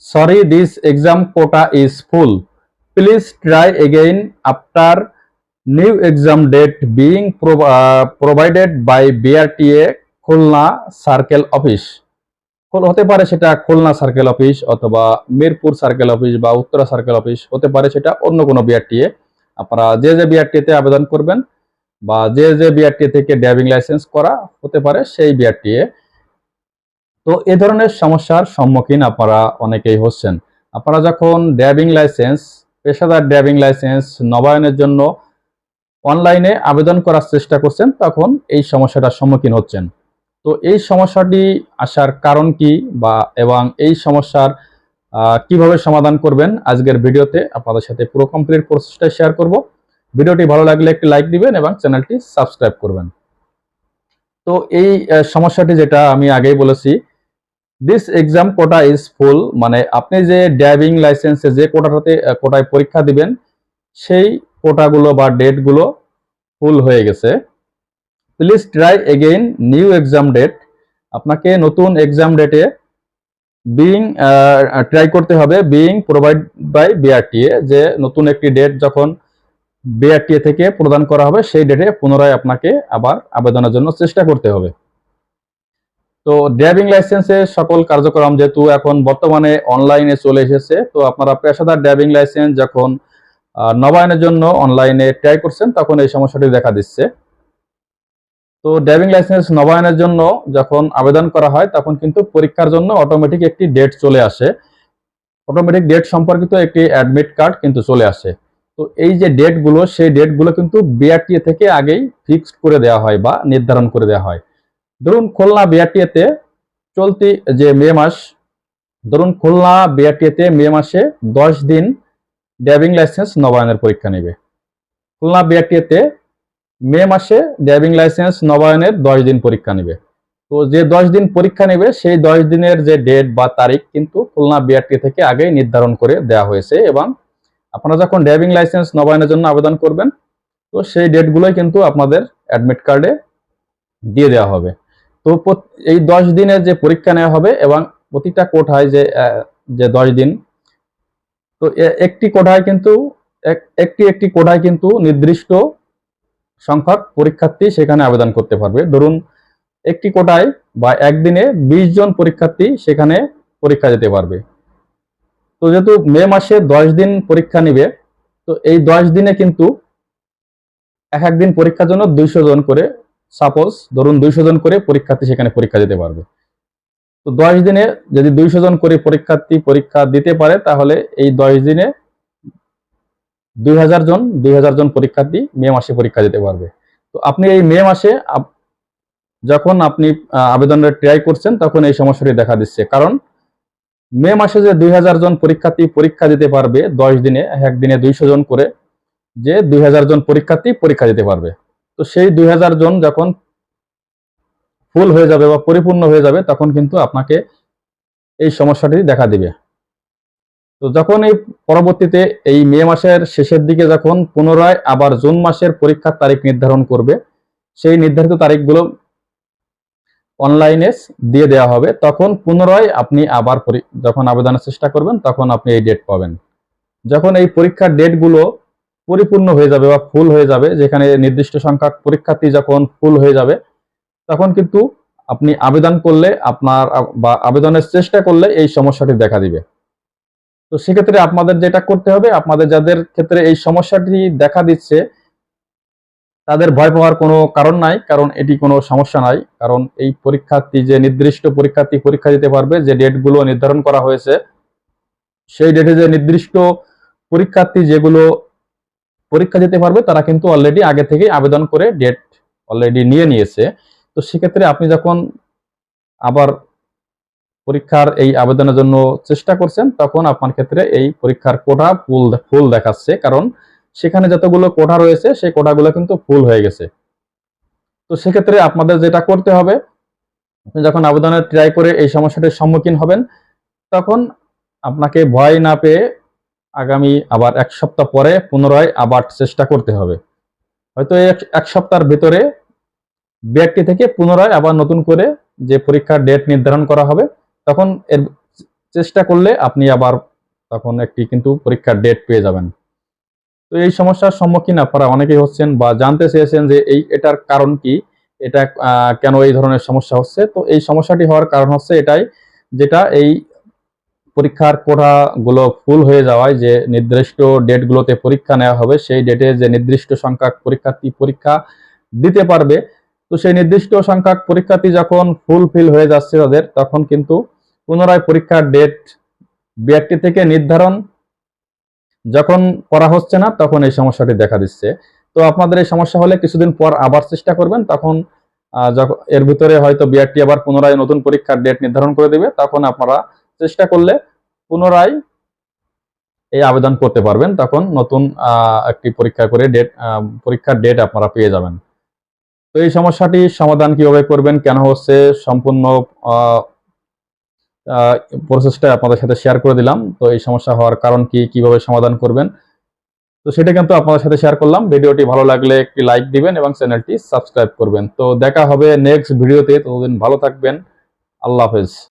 Exam quota is full. Please try again after new exam date being prov- uh, provided by BRTA Khulna circle office হতে পারে সেটা Khulna circle office অথবা Mirpur circle office বা Uttara circle office হতে পারে সেটা অন্য কোনো বিআরটিএ আপনারা যে যে বিআরটিএতে আবেদন করবেন বা যে যে বিআরটিএ থেকে ড্রাইভিং লাইসেন্স করা হতে পারে সেই বিআরটিএ তো এ ধরনের সমস্যার সম্মুখীন আপনারা অনেকেই হচ্ছেন। আপনারা যখন ড্রাইভিং লাইসেন্স, পেশাদার ড্রাইভিং লাইসেন্স, নবায়নের জন্য অনলাইনে আবেদন করার চেষ্টা করছেন, তখন এই সমস্যাটার সম্মুখীন হচ্ছেন। তো এই সমস্যাটি আসার কারণ কি বা এবং এই সমস্যার কীভাবে সমাধান করবেন, আজকের ভিডিওতে আপনাদের সাথে পুরো কমপ্লিট প্রসেসটা শেয়ার করব। ভিডিওটি ভালো লাগলে একটি লাইক দিবেন এবং চ্যানেলটি সাবস্ক্রাইব করবেন। তো এই সমস্যাটি যেটা আমি আগেই বলেছি this exam quota is full মানে আপনি যে ড্রাইভিং লাইসেন্সে যে কোটাটাতে কোটায় পরীক্ষা দিবেন, সেই কোটাগুলো বা ডেটগুলো ফুল হয়ে গেছে। Please try again new exam date আপনাকে নতুন এক্সাম ডেটে বিইং ট্রাই করতে হবে বিইং প্রোভাইড বাই বিআরটিএ যে নতুন একটি ডেট যখন বিআরটিএ থেকে প্রদান করা হবে, সেই ডেটে পুনরায় আপনাকে আবার আবেদনের জন্য চেষ্টা করতে হবে। তো ড্রাইভিং লাইসেন্সের সকল কার্যক্রম যেহেতু এখন বর্তমানে অনলাইনে চলে এসেছে, তো আপনারা পেশাদার ড্রাইভিং লাইসেন্স যখন নবায়নের জন্য অনলাইনে ট্রাই করছেন, তখন এই সমস্যাটি দেখা দিচ্ছে। তো ড্রাইভিং লাইসেন্স নবায়নের জন্য যখন আবেদন করা হয়, তখন কিন্তু পরীক্ষার জন্য অটোমেটিক একটি ডেট চলে আসে। অটোমেটিক ডেট সম্পর্কিত একটি অ্যাডমিট কার্ড কিন্তু চলে আসে। তো এই যে ডেটগুলো সেই ডেটগুলো কিন্তু বিআরটিএ থেকে আগেই ফিক্সড করে দেওয়া হয় বা নির্ধারণ করে দেওয়া হয়। ধরুন খুলনা বিআরটিএতে চলতি যে মে মাস, ধরুন খুলনা বিআরটিএতে মে মাসে দশ দিন ড্রাইভিং লাইসেন্স নবায়নের পরীক্ষা নেবে। খুলনা বিআরটিএতে মে মাসে ড্রাইভিং লাইসেন্স নবায়নের দশ দিন পরীক্ষা নেবে। তো যে দশ দিন পরীক্ষা নেবে, সেই দশ দিনের যে ডেট বা তারিখ কিন্তু খুলনা বিআরটি থেকে আগেই নির্ধারণ করে দেওয়া হয়েছে এবং আপনারা যখন ড্রাইভিং লাইসেন্স নবায়নের জন্য আবেদন করবেন, তো সেই ডেটগুলোই কিন্তু আপনাদের অ্যাডমিট কার্ডে দিয়ে দেওয়া হবে। তো এই দশ দিনের যে পরীক্ষা নেওয়া হবে এবং প্রতিটা কোঠায় যে যে দশ দিন, তো একটি কোঠায় কিন্তু, এক- একটি একটি কোঠায় কিন্তু নির্দিষ্ট সংখ্যক পরীক্ষার্থী সেখানে আবেদন করতে পারবে। ধরুন, একটি কোটায় বা একদিনে বিশ জন পরীক্ষার্থী সেখানে পরীক্ষা দিতে পারবে। তো যেহেতু মে মাসে দশ দিন পরীক্ষা নিবে, তো এই দশ দিনে কিন্তু এক একদিন পরীক্ষার জন্য দুইশো জন করে সাপোজ ধরুন দুইশো জন করে পরীক্ষার্থী সেখানে পরীক্ষা দিতে পারবে। তো দশ দিনে যদি দুইশো জন করে পরীক্ষার্থী পরীক্ষা দিতে পারে, তাহলে এই দশ দিনে দুই হাজার জন, দুই হাজার জন পরীক্ষার্থী মে মাসে পরীক্ষা দিতে পারবে। তো আপনি এই মে মাসে যখন আপনি আবেদনের ট্রাই করছেন, তখন এই সমস্যাটি দেখা দিচ্ছে। কারণ মে মাসে যে দুই হাজার জন পরীক্ষার্থী পরীক্ষা দিতে পারবে দশ দিনে একদিনে দুইশো জন করে যে দুই হাজার জন পরীক্ষার্থী পরীক্ষা দিতে পারবে। তো সেই দুই হাজার জন যখন ফুল হয়ে যাবে বা পরিপূর্ণ হয়ে যাবে, তখন কিন্তু আপনাকে এই সমস্যাটি দেখা দিবে। তো যখন এই পরবর্তীতে এই মে মাসের শেষের দিকে যখন পুনরায় আবার জুন মাসের পরীক্ষার তারিখ নির্ধারণ করবে, সেই নির্ধারিত তারিখগুলো অনলাইনে দিয়ে দেওয়া হবে। তখন পুনরায় আপনি আবার যখন আবেদনের চেষ্টা করবেন, তখন আপনি এই ডেট পাবেন। যখন এই পরীক্ষার ডেটগুলো পরিপূর্ণ হয়ে যাবে বা ফুল হয়ে যাবে, যেখানে নির্দিষ্ট সংখ্যক পরীক্ষার্থী যখন ফুল হয়ে যাবে, তখন কিন্তু আপনি আবেদন করলে আপনার বা আবেদনের চেষ্টা করলে এই সমস্যাটি দেখা দিবে। তো সেক্ষেত্রে আপনাদের যেটা করতে হবে, আপনাদের যাদের ক্ষেত্রে এই সমস্যাটি দেখা দিচ্ছে, তাদের ভয় পাওয়ার কোনো কারণ নাই, কারণ এটি কোনো সমস্যা নাই। কারণ এই পরীক্ষার্থী, যে নির্দিষ্ট পরীক্ষার্থী পরীক্ষা দিতে পারবে, যে ডেটগুলো নির্ধারণ করা হয়েছে, সেই ডেটে যে নির্দিষ্ট পরীক্ষার্থী যেগুলো পরীক্ষা দিতে পারবে, তারা কিন্তু অলরেডি আগে থেকে আবেদন করে ডেট অলরেডি নিয়ে নিয়েছে। তো সেক্ষেত্রে আপনি যখন আবার পরীক্ষার এই আবেদনের জন্য চেষ্টা করছেন, তখন আপনার ক্ষেত্রে এই পরীক্ষার কোটা ফুল ফুল দেখাচ্ছে। কারণ সেখানে যতগুলো কোটা রয়েছে, সেই কোটাগুলো কিন্তু ফুল হয়ে গেছে। তো সেক্ষেত্রে আপনাদের যেটা করতে হবে, আপনি যখন আবেদনের ট্রাই করে এই সমস্যাটির সম্মুখীন হবেন, তখন আপনাকে ভয় না পেয়ে আগামী আবার এক সপ্তাহ পরে পুনরায় আবার চেষ্টা করতে হবে। হয়তো এক- সপ্তাহের ভিতরে বিআরটি থেকে পুনরায় আবার নতুন করে যে পরীক্ষার ডেট নির্ধারণ করা হবে, তখন এর চেষ্টা করলে আপনি আবার তখন একটি কিন্তু পরীক্ষার ডেট পেয়ে যাবেন। তো এই সমস্যার সম্মুখীন আপনারা অনেকেই হচ্ছেন বা জানতে চেয়েছেন যে এই এটার কারণ কি, এটা কেন এই ধরনের সমস্যা হচ্ছে? তো এই সমস্যাটি হওয়ার কারণ হচ্ছে এটাই, যেটা এই পরীক্ষার কোটাগুলো ফুল হয়ে যাওয়ায় যে নির্দিষ্ট ডেটগুলোতে পরীক্ষা নেওয়া হবে, সেই ডেটে যে নির্দিষ্ট সংখ্যক পরীক্ষার্থী পরীক্ষা দিতে পারবে। তো সেই নির্দিষ্ট সংখ্যক পরীক্ষার্থী যখন ফুলফিল হয়ে যাচ্ছে তাদের তখন কিন্তু পুনরায় পরীক্ষার ডেট বিআরটি থেকে নির্ধারণ যখন করা হচ্ছে না, তখন এই সমস্যাটি দেখা দিচ্ছে। তো আপনাদের এই সমস্যা হলে কিছুদিন পর আবার চেষ্টা করবেন, তখন এর ভিতরে হয়তো বিআরটি আবার পুনরায় নতুন পরীক্ষার ডেট নির্ধারণ করে দেবে, তখন আপনারা চেষ্টা করলে পুনরায় এই আবেদন করতে পারবেন, তখন নতুন একটি পরীক্ষা করে ডেট পরীক্ষার ডেট আপনারা পেয়ে যাবেন। তো এই সমস্যাটি সমাধান কীভাবে করবেন, কেন হচ্ছে, সম্পূর্ণ প্রসেসটা আপনাদের সাথে শেয়ার করে দিলাম। তো এই সমস্যা হওয়ার কারণ কি, কীভাবে সমাধান করবেন, তো সেটা কিন্তু আপনাদের সাথে শেয়ার করলাম। ভিডিওটি ভালো লাগলে একটি লাইক দিবেন এবং চ্যানেলটি সাবস্ক্রাইব করবেন। তো দেখা হবে নেক্সট ভিডিওতে ততদিন ভালো থাকবেন। আল্লাহ হাফেজ।